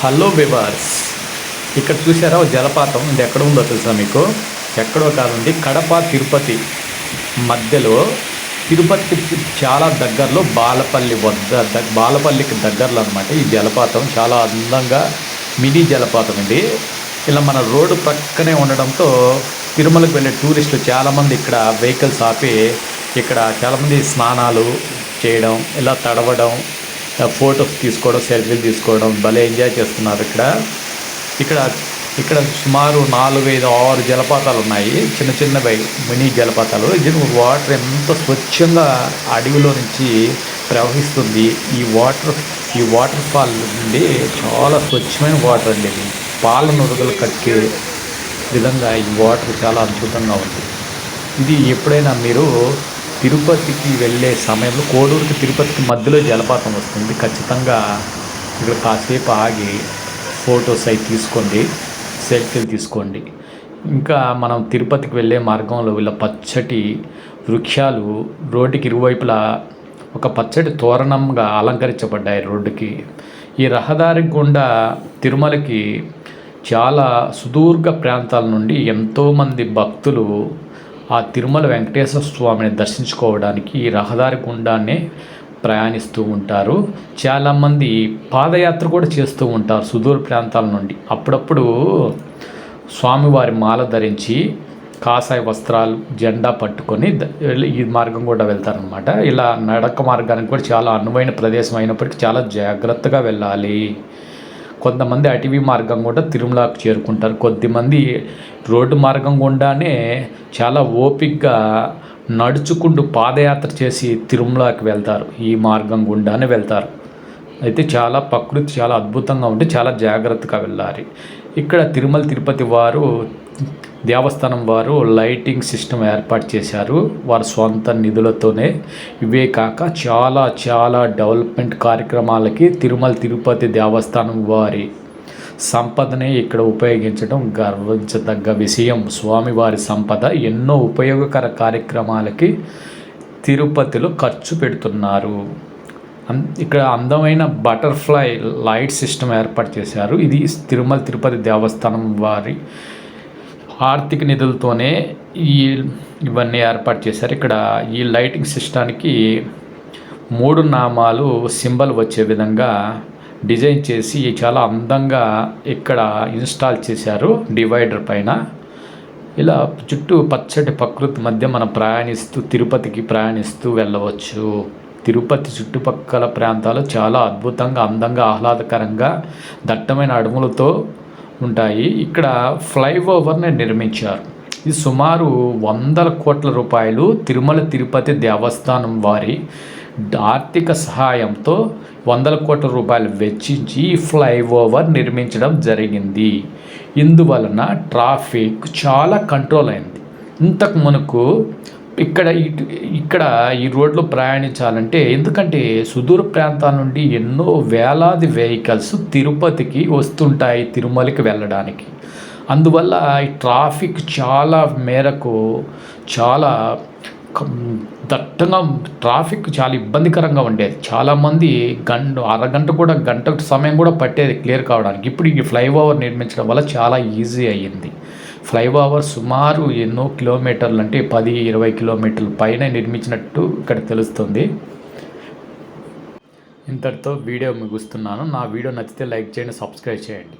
Hello viewers ఇక్కడ చూసారా జలపాతం? ఇది ఎక్కడ ఉందో తెలుసా మీకు? ఎక్కడో కాదండి కడప తిరుపతి మధ్యలో. తిరుపతికి చాలా దగ్గరలో బాలపల్లి వద్ద బాలపల్లికి దగ్గరలో అనమాట ఈ జలపాతం. చాలా అందంగా మినీ జలపాతం ఇది. ఇలా మన రోడ్డు ప్రక్కనే ఉండడంతో తిరుమలకు వెళ్ళే టూరిస్టులు చాలామంది ఇక్కడ వెహికల్స్ ఆపి ఇక్కడ చాలామంది స్నానాలు చేయడం ఇలా తడవడం ఫొటోస్ తీసుకోవడం సెల్ఫీలు తీసుకోవడం భలే ఎంజాయ్ చేస్తున్నారు ఇక్కడ. ఇక్కడ ఇక్కడ సుమారు నాలుగు ఐదు ఆరు జలపాతాలు ఉన్నాయి. చిన్న చిన్నవి మినీ జలపాతాలు. ఇది వాటర్ ఎంత స్వచ్ఛంగా అడవిలో నుంచి ప్రవహిస్తుంది. ఈ వాటర్ ఈ వాటర్ ఫాల్ నుండి చాలా స్వచ్ఛమైన వాటర్ అండి ఇది. పాల నురుగులు కట్టే విధంగా ఈ వాటర్ చాలా అద్భుతంగా ఉంది. ఇది ఎప్పుడైనా మీరు తిరుపతికి వెళ్ళే సమయంలో కోడూరుకి తిరుపతికి మధ్యలో జలపాతం వస్తుంది. ఖచ్చితంగా ఇక్కడ కాసేపు ఆగి ఫొటోస్ అవి తీసుకోండి సెల్ఫీలు తీసుకోండి. ఇంకా మనం తిరుపతికి వెళ్ళే మార్గంలో వీళ్ళ పచ్చటి వృక్షాలు రోడ్డుకి ఇరువైపులా ఒక పచ్చటి తోరణంగా అలంకరించబడ్డాయి రోడ్డుకి. ఈ రహదారి గుండా తిరుమలకి చాలా సుదూర్ఘ ప్రాంతాల నుండి ఎంతోమంది భక్తులు ఆ తిరుమల వెంకటేశ్వర స్వామిని దర్శించుకోవడానికి ఈ రహదారి గుండానే ప్రయాణిస్తూ ఉంటారు. చాలామంది పాదయాత్ర కూడా చేస్తూ ఉంటారు సుదూర ప్రాంతాల నుండి. అప్పుడప్పుడు స్వామివారి మాల ధరించి కాసాయ వస్త్రాలు జెండా పట్టుకొని వెళ్ళి ఈ మార్గం కూడా వెళ్తారనమాట ఇలా నడక మార్గానికి కూడా చాలా అనువైన ప్రదేశం అయినప్పటికీ చాలా జాగ్రత్తగా వెళ్ళాలి. కొంతమంది అటవీ మార్గం కూడా తిరుమలకు చేరుకుంటారు. కొద్దిమంది రోడ్డు మార్గం గుండానే చాలా ఓపిక్గా నడుచుకుంటూ పాదయాత్ర చేసి తిరుమలకి వెళ్తారు. ఈ మార్గం గుండానే వెళ్తారు. అయితే చాలా ప్రకృతి చాలా అద్భుతంగా ఉంటే చాలా జాగ్రత్తగా వెళ్ళాలి. ఇక్కడ తిరుమల తిరుపతి వారు దేవస్థానం వారు లైటింగ్ సిస్టమ్ ఏర్పాటు చేశారు. వారి సొంత నిధులతోనే. ఇవే కాక చాలా చాలా డెవలప్మెంట్ కార్యక్రమాలకి తిరుమల తిరుపతి దేవస్థానం వారి సంపదనే ఇక్కడ ఉపయోగించడం గర్వించదగ్గ విషయం. స్వామివారి సంపద ఎన్నో ఉపయోగకర కార్యక్రమాలకి తిరుపతిలో ఖర్చు పెడుతున్నారు. అం ఇక్కడ అందమైన బటర్ఫ్లై లైట్ సిస్టమ్ ఏర్పాటు చేశారు. ఇది తిరుమల తిరుపతి దేవస్థానం వారి ఆర్థిక నిధులతోనే ఈ ఇవన్నీ ఏర్పాటు చేశారు. ఇక్కడ ఈ లైటింగ్ సిస్టానికి మూడు నామాలు సింబల్ వచ్చే విధంగా డిజైన్ చేసి చాలా అందంగా ఇక్కడ ఇన్స్టాల్ చేశారు డివైడర్ పైన. ఇలా చుట్టూ పచ్చటి ప్రకృతి మధ్య మనం ప్రయాణిస్తూ తిరుపతికి ప్రయాణిస్తూ వెళ్ళవచ్చు. తిరుపతి చుట్టుపక్కల ప్రాంతాలు చాలా అద్భుతంగా అందంగా ఆహ్లాదకరంగా దట్టమైన అడవులతో ఉంటాయి. ఇక్కడ ఫ్లైఓవర్ని నిర్మించారు. ఇది సుమారు వందల కోట్ల రూపాయలు తిరుమల తిరుపతి దేవస్థానం వారి ఆర్థిక సహాయంతో వందల కోట్ల రూపాయలు వెచ్చించి ఈ ఫ్లైఓవర్ నిర్మించడం జరిగింది. ఇందువలన ట్రాఫిక్ చాలా కంట్రోల్ అయింది. ఇంతకు మనకు ఇక్కడ ఇక్కడ ఈ రోడ్లో ప్రయాణించాలంటే ఎందుకంటే సుదూర ప్రాంతాల నుండి ఎన్నో వేలాది వెహికల్స్ తిరుపతికి వస్తుంటాయి తిరుమలకి వెళ్ళడానికి. అందువల్ల ఈ ట్రాఫిక్ చాలా మేరకు చాలా దట్టంగా ట్రాఫిక్ చాలా ఇబ్బందికరంగా ఉండేది. చాలామంది గంట అరగంట కూడా గంట సమయం కూడా పట్టేది క్లియర్ కావడానికి. ఇప్పుడు ఈ ఫ్లైఓవర్ నిర్మించడం వల్ల చాలా ఈజీ అయ్యింది. ఫ్లైఓవర్ సుమారు ఎన్నో కిలోమీటర్లు అంటే పది ఇరవై కిలోమీటర్ల పైన నిర్మించినట్టు ఇక్కడ తెలుస్తుంది. ఇంతటితో వీడియో ముగుస్తున్నాను. నా వీడియో నచ్చితే లైక్ చేయండి సబ్స్క్రైబ్ చేయండి.